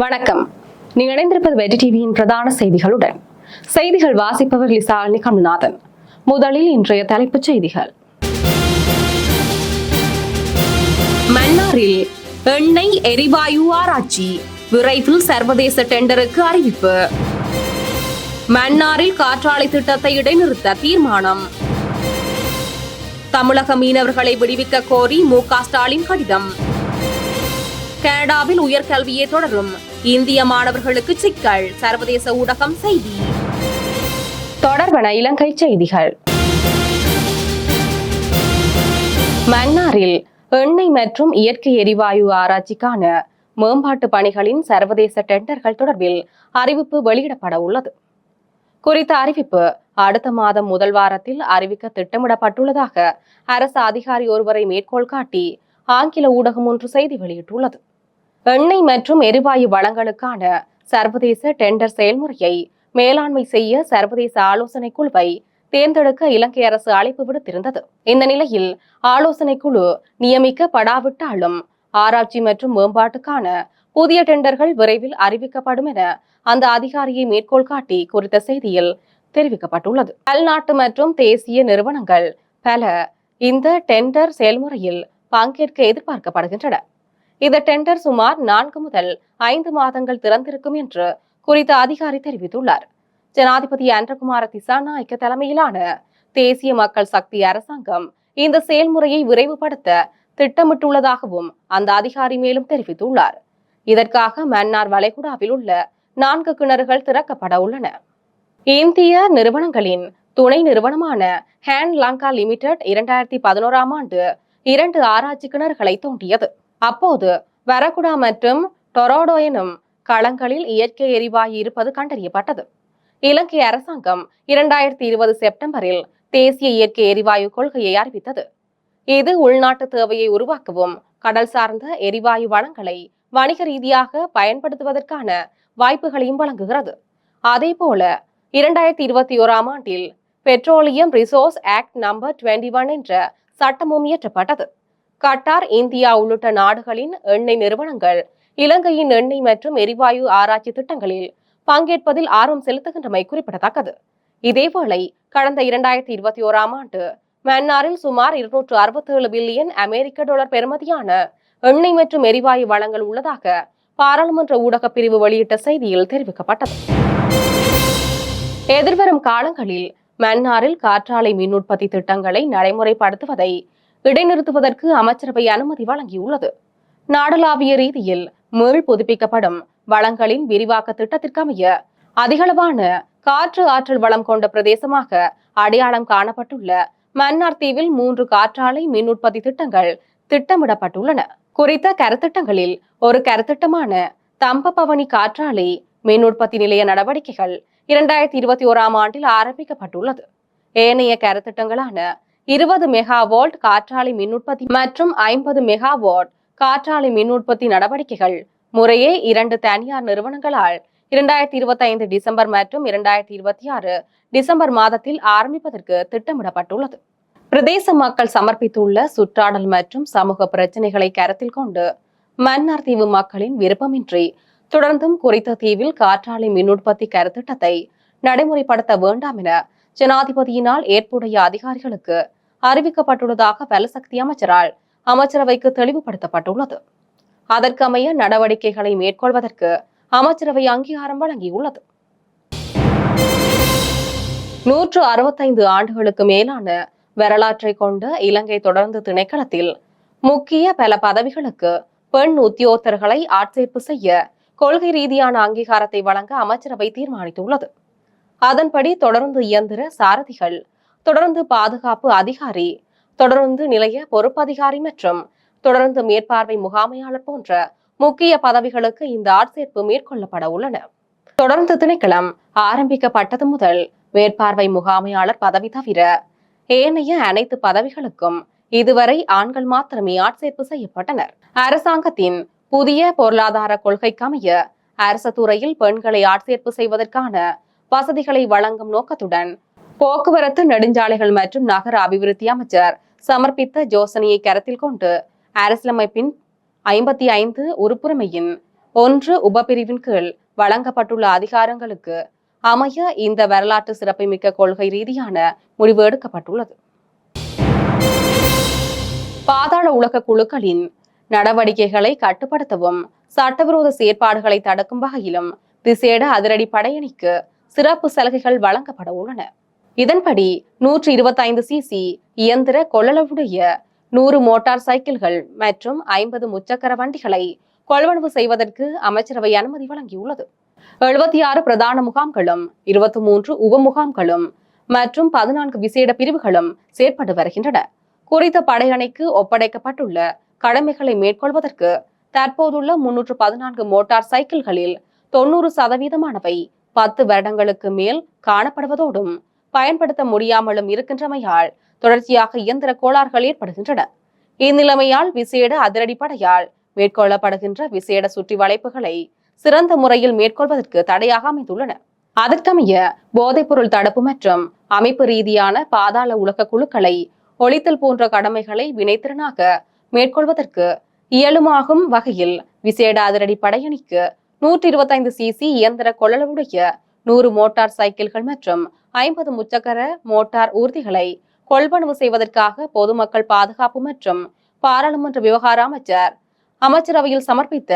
வணக்கம். நீங்கள் இணைந்திருப்பது வெற்றி டிவியின் பிரதான செய்திகளுடன். செய்திகள் வாசிப்பவர் லிசாலினி கமல்நாதன் முதலில் இன்றைய தலைப்புச் செய்திகள். மன்னாரில் எண்ணெய் எரிவாயு ஆராய்ச்சி. விரைவில் சர்வதேச டெண்டருக்கு அறிவிப்பு. மன்னாரில் காற்றாலை திட்டத்தை இடைநிறுத்த தீர்மானம். தமிழக மீனவர்களை விடுவிக்க கோரி மு ஸ்டாலின் கடிதம். கனடாவில் உயர்கல்வியே தொடரும். இந்திய மாணவர்களுக்கு சிக்கல். சர்வதேச ஊடகம் செய்தி. தொடர்பன இலங்கை செய்திகள். மன்னாரில் எண்ணெய் மற்றும் இயற்கை எரிவாயு ஆராய்ச்சிக்கான மேம்பாட்டு பணிகளின் சர்வதேச டெண்டர்கள் தொடர்பில் அறிவிப்பு வெளியிடப்பட உள்ளது. குறித்த அறிவிப்பு அடுத்த மாதம் முதல் வாரத்தில் அறிவிக்க திட்டமிடப்பட்டுள்ளதாக அரசு அதிகாரி ஒருவரை மேற்கோள் காட்டி ஆங்கில ஊடகம் ஒன்று செய்தி வெளியிட்டுள்ளது. எண்ணெய் மற்றும் எரிவாயு வளங்களுக்கான சர்வதேச டெண்டர் செயல்முறையை மேலாண்மை செய்ய சர்வதேச ஆலோசனை குழுவை தேர்ந்தெடுக்க இலங்கை அரசு அழைப்பு விடுத்திருந்தது. இந்த நிலையில் ஆலோசனை குழு நியமிக்கப்படாவிட்டாலும் ஆராய்ச்சி மற்றும் மேம்பாட்டுக்கான புதிய டெண்டர்கள் விரைவில் அறிவிக்கப்படும் என அந்த அதிகாரியை மேற்கோள் காட்டி குறித்த செய்தியில் தெரிவிக்கப்பட்டுள்ளது. பல்நாட்டு மற்றும் தேசிய நிறுவனங்கள் பல இந்த டெண்டர் செயல்முறையில் பங்கேற்க எதிர்பார்க்கப்படுகின்றன. இந்த டெண்டர் சுமார் நான்கு முதல் ஐந்து மாதங்கள் திறந்திருக்கும் என்று குறித்த அதிகாரி தெரிவித்துள்ளார். ஜனாதிபதி அன்றகுமார திசாநாயக்க தலைமையிலான தேசிய மக்கள் சக்தி அரசாங்கம் இந்த செயல்முறையை விரைவுபடுத்த திட்டமிட்டுள்ளதாகவும் அந்த அதிகாரி மேலும் தெரிவித்துள்ளார். இதற்காக மன்னார் வளைகுடாவில் உள்ள நான்கு கிணறுகள் திறக்கப்பட உள்ளன. இந்திய நிறுவனங்களின் துணை நிறுவனமான ஹேண்ட் லங்கா லிமிடெட் இரண்டாயிரத்தி பதினோராம் ஆண்டு இரண்டு ஆராய்ச்சி கிணறுகளை தோண்டியது. அப்போது வரகுடா மற்றும் டொரோடோ எனும் களங்களில் இயற்கை எரிவாயு இருப்பது கண்டறியப்பட்டது. இலங்கை அரசாங்கம் இரண்டாயிரத்தி இருபது செப்டம்பரில் தேசிய இயற்கை எரிவாயு கொள்கையை அறிவித்தது. இது உள்நாட்டு தேவையை உருவாக்கவும் கடல் சார்ந்த எரிவாயு வளங்களை வணிக ரீதியாக பயன்படுத்துவதற்கான வாய்ப்புகளையும் வழங்குகிறது. அதேபோல இரண்டாயிரத்தி இருபத்தி ஓராம் ஆண்டில் petroleum resource act number twenty one என்ற சட்டமும் இயற்றப்பட்டது. கட்டார் இந்தியா உள்ளிட்ட நாடுகளின் எண்ணெய் நிறுவனங்கள் இலங்கையின் எண்ணெய் மற்றும் எரிவாயு ஆராய்ச்சி திட்டங்களில் பங்கேற்பதில் ஆர்வம் செலுத்துகின்றமை குறிப்பிடத்தக்கது. இதேவேளை கடந்த இரண்டாயிரத்தி இருபத்தி ஓராம் ஆண்டு மன்னாரில் சுமார் இருநூற்று அறுபத்தி ஏழு பில்லியன் அமெரிக்க டாலர் பெறுமதியான எண்ணெய் மற்றும் எரிவாயு வளங்கள் உள்ளதாக பாராளுமன்ற ஊடக பிரிவு வெளியிட்ட செய்தியில் தெரிவிக்கப்பட்டது. எதிர்வரும் காலங்களில் மன்னாரில் காற்றாலை மின் உற்பத்தி திட்டங்களை நடைமுறைப்படுத்துவதை இடைநிறுத்துவதற்கு அமைச்சரவை அனுமதி வழங்கியுள்ளது. நாடளாவிய ரீதியில் மீள் புதுப்பிக்கப்படும் வளங்களின் விரிவாக்க திட்டத்திற்கமைய அதிகளவான காற்று ஆற்றல் வளம் கொண்ட பிரதேசமாக அடையாளம் காணப்பட்டுள்ள மன்னார் தீவில் மூன்று காற்றாலை மின் உற்பத்தி திட்டங்கள் திட்டமிடப்பட்டுள்ளன. குறித்த கருத்திட்டங்களில் ஒரு கருத்திட்டமான தம்பபவனி காற்றாலை மின் உற்பத்தி நிலைய நடவடிக்கைகள் இரண்டாயிரத்தி இருபத்தி ஓராம் ஆண்டில் ஆரம்பிக்கப்பட்டுள்ளது. ஏனைய கருத்திட்டங்களான இருபது மெகா காற்றாலை மின் உற்பத்தி மற்றும் ஐம்பது மெகாவாட் காற்றாலை மின் உற்பத்தி நடவடிக்கைகள். முறையே இரண்டு தனியார் நிறுவனங்களால் இரண்டாயிரத்தி இருபத்தி ஐந்து டிசம்பர் மற்றும் இரண்டாயிரத்தி இருபத்தி ஆறு டிசம்பர் மாதத்தில் ஆரம்பிப்பதற்கு திட்டமிடப்பட்டுள்ளது. பிரதேச மக்கள் சமர்ப்பித்துள்ள சுற்றாடல் மற்றும் சமூக பிரச்சினைகளை கருத்தில் கொண்டு மன்னார் தீவு மக்களின் விருப்பமின்றி தொடர்ந்தும் குறித்த தீவில் காற்றாலை மின் உற்பத்தி கருத்திட்டத்தை நடைமுறைப்படுத்த வேண்டாம் என ஜனாதிபதியினால் ஏற்புடைய அதிகாரிகளுக்கு அறிவிக்கப்பட்டுள்ளதாக வலசக்தி அமைச்சரால் அமைச்சரவைக்கு தெளிவுபடுத்தப்பட்டுள்ளது. அதற்கமைய நடவடிக்கைகளை மேற்கொள்வதற்கு அமைச்சரவை அங்கீகாரம் வழங்கியுள்ளது. நூற்று அறுபத்தைந்து ஆண்டுகளுக்கு மேலான வரலாற்றை கொண்ட இலங்கை தொடர்ந்து திணைக்களத்தில் முக்கிய பல பதவிகளுக்கு பெண் உத்தியோகத்தர்களை ஆட்சேர்ப்பு செய்ய கொள்கை ரீதியான அங்கீகாரத்தை வழங்க அமைச்சரவை தீர்மானித்துள்ளது. அதன்படி தொடர்ந்து இயந்திர சாரதிகள் தொடர்ந்து பாதுகாப்பு அதிகாரி தொடர்ந்து நிலைய பொறுப்பதிகாரி மற்றும் தொடர்ந்து மேற்பார்வை முகாமையாளர் போன்ற முக்கிய பதவிகளுக்கு இந்த ஆட்சேர்ப்பு மேற்கொள்ளப்பட உள்ளன. தொடர்ந்து திணைக்களம் ஆரம்பிக்கப்பட்டது முதல் மேற்பார்வை முகாமையாளர் பதவி தவிர ஏனைய அனைத்து பதவிகளுக்கும் இதுவரை ஆண்கள் மாத்திரமே ஆட்சேர்ப்பு செய்யப்பட்டனர். அரசாங்கத்தின் புதிய பொருளாதார கொள்கைக்கமைய அரசு துறையில் பெண்களை ஆட்சேர்ப்பு செய்வதற்கான வசதிகளை வழங்கும் நோக்கத்துடன் போக்குவரத்து நெடுஞ்சாலைகள் மற்றும் நகர அபிவிருத்தி அமைச்சர் சமர்ப்பித்த யோசனையை கருத்தில் கொண்டு அரசியலமைப்பின் ஐம்பத்தி ஐந்து உறுப்புரிமையின் ஒன்று உபப்பிரிவின் கீழ் வழங்கப்பட்டுள்ள அதிகாரங்களுக்கு அமைய இந்த வரலாற்று சிறப்புமிக்க கொள்கை ரீதியான முடிவு எடுக்கப்பட்டுள்ளது. பாதாள உலக குழுக்களின் நடவடிக்கைகளை கட்டுப்படுத்தவும் சட்டவிரோத செயற்பாடுகளை தடுக்கும் வகையிலும் விசேட அதிரடி படையணிக்கு சிறப்பு சலுகைகள் வழங்கப்பட உள்ளன. இதன்படி நூற்றி இருபத்தைந்து சிசி இயந்திர கொள்ளளவுடைய நூறு மோட்டார் சைக்கிள்கள் மற்றும் ஐம்பது முச்சக்கர வண்டிகளை கொள்வனவு செய்வதற்கு அமைச்சரவை அனுமதி வழங்கியுள்ளது. எழுபத்தி ஆறு பிரதான முகாம்களும் இருபத்தி மூன்று உப முகாம்களும் மற்றும் பதினான்கு விசேட பிரிவுகளும் செயற்பட்டு வருகின்றன. குறித்த படையணைக்கு ஒப்படைக்கப்பட்டுள்ள கடமைகளை மேற்கொள்வதற்கு தற்போதுள்ள முன்னூற்று பதினான்கு மோட்டார் சைக்கிள்களில் தொண்ணூறு சதவீதமானவை பத்து வருடங்களுக்கு மேல் காணப்படுவதோடும் பயன்படுத்த முடியாமலும் இருக்கின்றமையால் தொடர்ச்சியாக இயந்திர கோளாறுகள் ஏற்படுகின்றன. இந்நிலைமையால் விசேட அதிரடிப்படையால் மேற்கொள்ளப்படுகின்ற விசேட சுற்றி வளைப்புகளை சிறந்த முறையில் மேற்கொள்வதற்கு தடையாக அமைந்துள்ளன. அதற்கமைய போதைப்பொருள் தடுப்பு மற்றும் அமைப்பு ரீதியான பாதாள உலக குழுக்களை ஒழித்தல் போன்ற கடமைகளை வினைத்திறனாக மேற்கொள்வதற்கு இயலுமாகும் வகையில் விசேட அதிரடி படையணிக்கு நூற்றி இருபத்தைந்து சிசி இயந்திர கொள்ளளவுடைய நூறு மோட்டார் சைக்கிள்கள் மற்றும் ஐம்பது முச்சக்கர மோட்டார் ஊர்திகளை கொள்வனவு செய்வதற்காக பொதுமக்கள் பாதுகாப்பு மற்றும் பாராளுமன்ற விவகார அமைச்சர் அமைச்சரவையில் சமர்ப்பித்த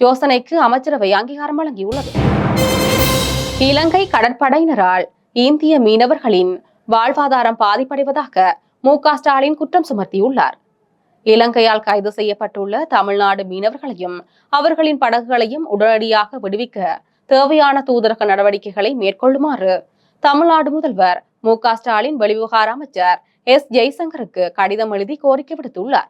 யோசனைக்கு அமைச்சரவை அங்கீகாரம் வழங்கியுள்ளது. இலங்கை கடற்படையினரால் இந்திய மீனவர்களின் வாழ்வாதாரம் பாதிப்படைவதாக மு க ஸ்டாலின் குற்றம் சுமத்தியுள்ளார். இலங்கையால் கைது செய்யப்பட்டுள்ள தமிழ்நாடு மீனவர்களையும் அவர்களின் படகுகளையும் உடனடியாக விடுவிக்க தேவையான தூதரக நடவடிக்கைகளை மேற்கொள்ளுமாறு தமிழ்நாடு முதல்வர் மு க ஸ்டாலின் வெளிவிவகார அமைச்சர் எஸ் ஜெய்சங்கருக்கு கடிதம் எழுதி கோரிக்கை விடுத்துள்ளார்.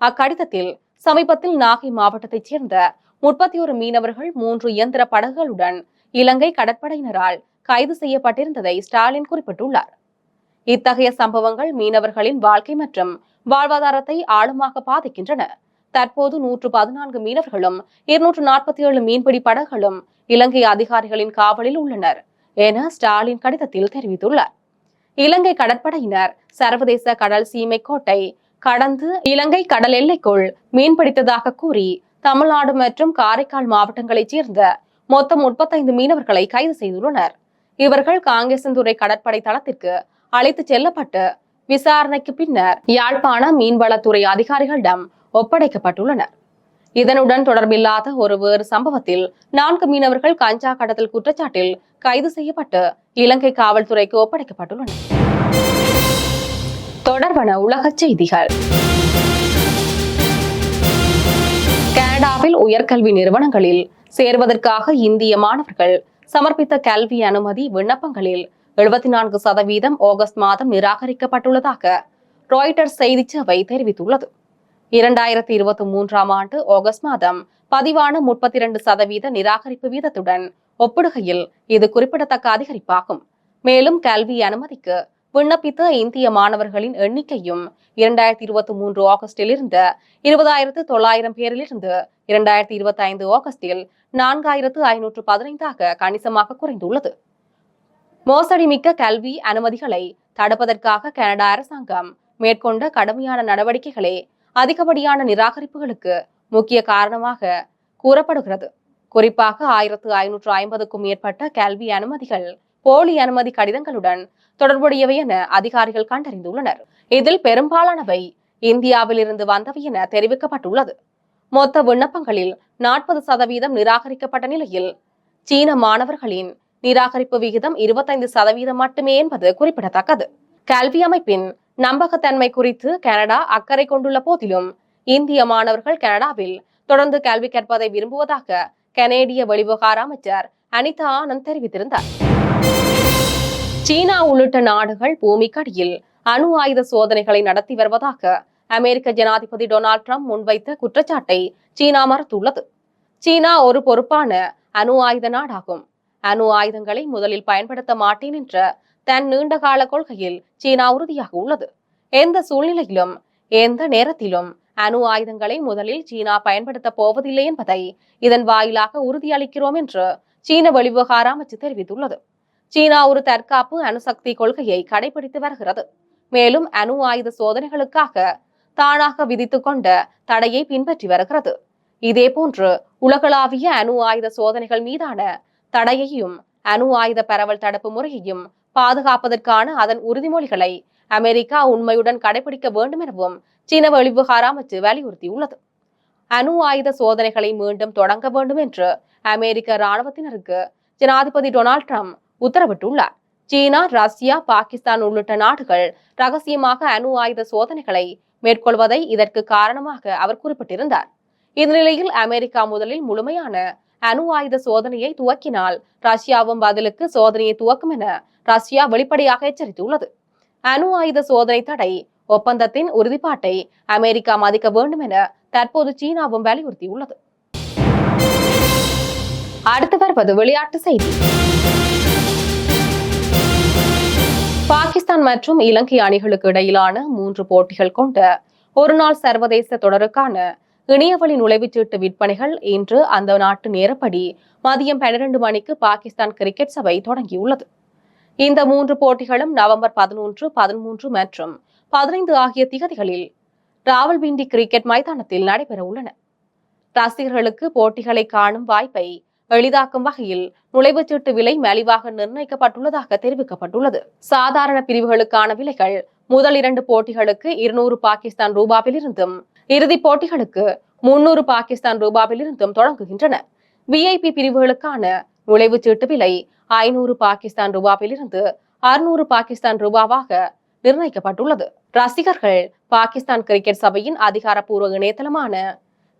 அக்கடிதத்தில் சமீபத்தில் நாகை மாவட்டத்தைச் சேர்ந்த முப்பத்தி ஒரு மீனவர்கள் மூன்று இயந்திர படகுகளுடன் இலங்கை கடற்படையினரால் கைது செய்யப்பட்டிருந்ததை ஸ்டாலின் குறிப்பிட்டுள்ளார். இத்தகைய சம்பவங்கள் மீனவர்களின் வாழ்க்கை மற்றும் வாழ்வாதாரத்தை ஆழமாக பாதிக்கின்றன. தற்போது நூற்று பதினான்கு மீனவர்களும் இருநூற்று நாற்பத்தி ஏழு மீன்பிடி படகுகளும் இலங்கை அதிகாரிகளின் காவலில் உள்ளனர். என ஸ்டாலின் கடிதத்தில் தெரிவித்துள்ளார். இலங்கை கடற்படையினர் சர்வதேச கடல் சீமை கோட்டை கடந்து இலங்கை கடல் எல்லைக்குள் மீன்பிடித்ததாக கூறி தமிழ்நாடு மற்றும் காரைக்கால் மாவட்டங்களைச் சேர்ந்த மொத்தம் முப்பத்தைந்து மீனவர்களை கைது செய்துள்ளனர். இவர்கள் காங்கேசந்துறை கடற்படை தளத்திற்கு அழைத்துச் செல்லப்பட்டு விசாரணைக்கு பின்னர் யாழ்ப்பாண மீன்வளத்துறை அதிகாரிகளிடம் ஒப்படைக்கப்பட்டுள்ளனர். இதனுடன் தொடர்பில்லாத ஒரு வேறு சம்பவத்தில் நான்கு மீனவர்கள் கஞ்சா கடத்தல் குற்றச்சாட்டில் கைது செய்யப்பட்டு இலங்கை காவல்துறைக்கு ஒப்படைக்கப்பட்டுள்ளனர். தொடர்பான உலக செய்திகள். கனடாவில் உயர்கல்வி நிறுவனங்களில் சேர்வதற்காக இந்திய மாணவர்கள் சமர்ப்பித்த கல்வி அனுமதி விண்ணப்பங்களில் எழுபத்தி நான்கு சதவீதம் ஆகஸ்ட் மாதம் நிராகரிக்கப்பட்டுள்ளதாக ராய்டர்ஸ் செய்திச் சேவை தெரிவித்துள்ளது. இரண்டாயிரத்தி இருபத்தி மூன்றாம் ஆண்டு ஆகஸ்ட் மாதம் பதிவான முப்பத்தி இரண்டு சதவீத நிராகரிப்பு வீதத்துடன் ஒப்பிடுகையில் இது குறிப்பிடத்தக்க அதிகரிப்பாகும். மேலும் கல்வி அனுமதிக்கு விண்ணப்பித்த இந்திய மாணவர்களின் எண்ணிக்கையும் இரண்டாயிரத்தி இருபத்தி மூன்று ஆகஸ்டில் இருந்து இருபதாயிரத்து தொள்ளாயிரம் பேரிலிருந்து இரண்டாயிரத்தி இருபத்தி ஐந்து ஆகஸ்டில் நான்காயிரத்து ஐநூற்று பதினைந்தாக கணிசமாக குறைந்துள்ளது. மோசடி மிக்க கல்வி அனுமதிகளை தடுப்பதற்காக கனடா அரசாங்கம் மேற்கொண்ட கடுமையான நடவடிக்கைகளே அதிகப்படியான நிராகரிப்புகளுக்கு முக்கிய காரணமாக கூறப்படுகிறது. குறிப்பாக ஆயிரத்து ஐநூற்று ஐம்பதுக்கும் மேற்பட்ட கல்வி அனுமதிகள் போலி அனுமதி கடிதங்களுடன் தொடர்புடையவை என அதிகாரிகள் கண்டறிந்துள்ளனர். இதில் பெரும்பாலானவை இந்தியாவில் இருந்து வந்தவை என தெரிவிக்கப்பட்டுள்ளது. மொத்த விண்ணப்பங்களில் நாற்பது சதவீதம் நிராகரிக்கப்பட்ட நிலையில் சீன மாணவர்களின் நிராகரிப்பு விகிதம் இருபத்தைந்து சதவீதம் மட்டுமே என்பது குறிப்பிடத்தக்கது. கல்வி அமைப்பின் நம்பகத்தன்மை குறித்து கனடா அக்கறை கொண்டுள்ள போதிலும் இந்திய மாணவர்கள் கனடாவில் தொடர்ந்து கல்வி கற்பதை விரும்புவதாக கனேடிய வெளிவிவகார அமைச்சர் அனிதா ஆனந்த் தெரிவித்திருந்தார். சீனா உள்ளிட்ட நாடுகள் பூமிக்கடியில் அணு ஆயுத சோதனைகளை நடத்தி வருவதாக அமெரிக்க ஜனாதிபதி டொனால்ட் ட்ரம்ப் முன்வைத்த குற்றச்சாட்டை சீனா மறுத்துள்ளது. சீனா ஒரு பொறுப்பான அணு ஆயுத நாடாகும். அணு ஆயுதங்களை முதலில் பயன்படுத்த மாட்டேன் என்ற தன் நீண்டகால கொள்கையில் சீனா உறுதியாக உள்ளது. எந்த சூழ்நிலையிலும் எந்த நேரத்திலும் அணு ஆயுதங்களை முதலில் சீனா பயன்படுத்த போவதில்லை என்பதை இதன் வாயிலாக உறுதியளிக்கிறோம் என்று சீன வெளிவிவகார அமைச்சு தெரிவித்துள்ளது. சீனா ஒரு தற்காப்பு அணுசக்தி கொள்கையை கடைபிடித்து வருகிறது. மேலும் அணு ஆயுத சோதனைகளுக்காக தானாக விதித்துக் கொண்ட தடையை பின்பற்றி வருகிறது. இதேபோன்று உலகளாவிய அணு ஆயுத சோதனைகள் மீதான தடையையும் அணு ஆயுத பரவல் தடுப்பு முறையையும் பாதுகாப்பதற்கான அதன் உறுதிமொழிகளை அமெரிக்கா உண்மையுடன் கடைபிடிக்க வேண்டும் எனவும் சீன வெளிவிவகார அமைச்சு வலியுறுத்தியுள்ளது. அணு ஆயுத சோதனைகளை மீண்டும் தொடங்க வேண்டும் என்று அமெரிக்க இராணுவத்தினருக்கு ஜனாதிபதி டொனால்ட் ட்ரம்ப் உத்தரவிட்டுள்ளார். சீனா ரஷ்யா பாகிஸ்தான் உள்ளிட்ட நாடுகள் ரகசியமாக அணு ஆயுத சோதனைகளை மேற்கொள்வதை இதற்கு காரணமாக அவர் குறிப்பிட்டிருந்தார். இந்நிலையில் அமெரிக்கா முதலில் முழுமையான அணு ஆயுத சோதனையை துவக்கினால் ரஷ்யாவும் பதிலுக்கு சோதனையை துவக்கும் என ரஷ்யா வெளிப்படையாக எச்சரித்துள்ளது. அணு ஆயுத சோதனை தடை ஒப்பந்தத்தின் உறுதிப்பாட்டை அமெரிக்கா மதிக்க வேண்டும் என தற்போது சீனாவும் வலியுறுத்தியுள்ளது. அடுத்து வருவது விளையாட்டு செய்தி. பாகிஸ்தான் மற்றும் இலங்கை அணிகளுக்கு இடையிலான மூன்று போட்டிகள் கொண்ட ஒருநாள் சர்வதேச தொடருக்கான இணையவழி நுழைவுச்சீட்டு விற்பனைகள் இன்று அந்த நாட்டு நேரப்படி மதியம் பன்னிரண்டு மணிக்கு பாகிஸ்தான் கிரிக்கெட் சபை தொடங்கியுள்ளது. இந்த மூன்று போட்டிகளும் நவம்பர் பதினொன்று பதிமூன்று மற்றும் பதினைந்து ஆகிய திகதிகளில் ராவல்பிண்டி கிரிக்கெட் மைதானத்தில் நடைபெற உள்ளன ரசிகர்களுக்கு போட்டிகளை காணும் வாய்ப்பை எளிதாக்கும் வகையில் நுழைவுச்சீட்டு விலை மலிவாக நிர்ணயிக்கப்பட்டுள்ளதாக தெரிவிக்கப்பட்டுள்ளது. சாதாரண பிரிவுகளுக்கான விலைகள் முதல் இரண்டு போட்டிகளுக்கு இருநூறு பாகிஸ்தான் ரூபாவிலிருந்தும் இறுதிப் போட்டிகளுக்கு முன்னூறு பாகிஸ்தான் ரூபாவிலிருந்தும் தொடங்குகின்றன. விஐபி பிரிவுகளுக்கான நுழைவுச்சீட்டு விலை ஐநூறு பாகிஸ்தான் ரூபாவிலிருந்து அறுநூறு பாகிஸ்தான் ரூபாவாக நிர்ணயிக்கப்பட்டுள்ளது. ரசிகர்கள் பாகிஸ்தான் கிரிக்கெட் சபையின் அதிகாரப்பூர்வ இணையதளமான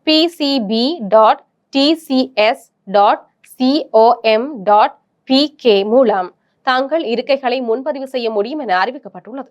PCB dot TCS dot COM dot PK மூலம் தங்கள் இருக்கைகளை முன்பதிவு செய்ய முடியும் என அறிவிக்கப்பட்டுள்ளது.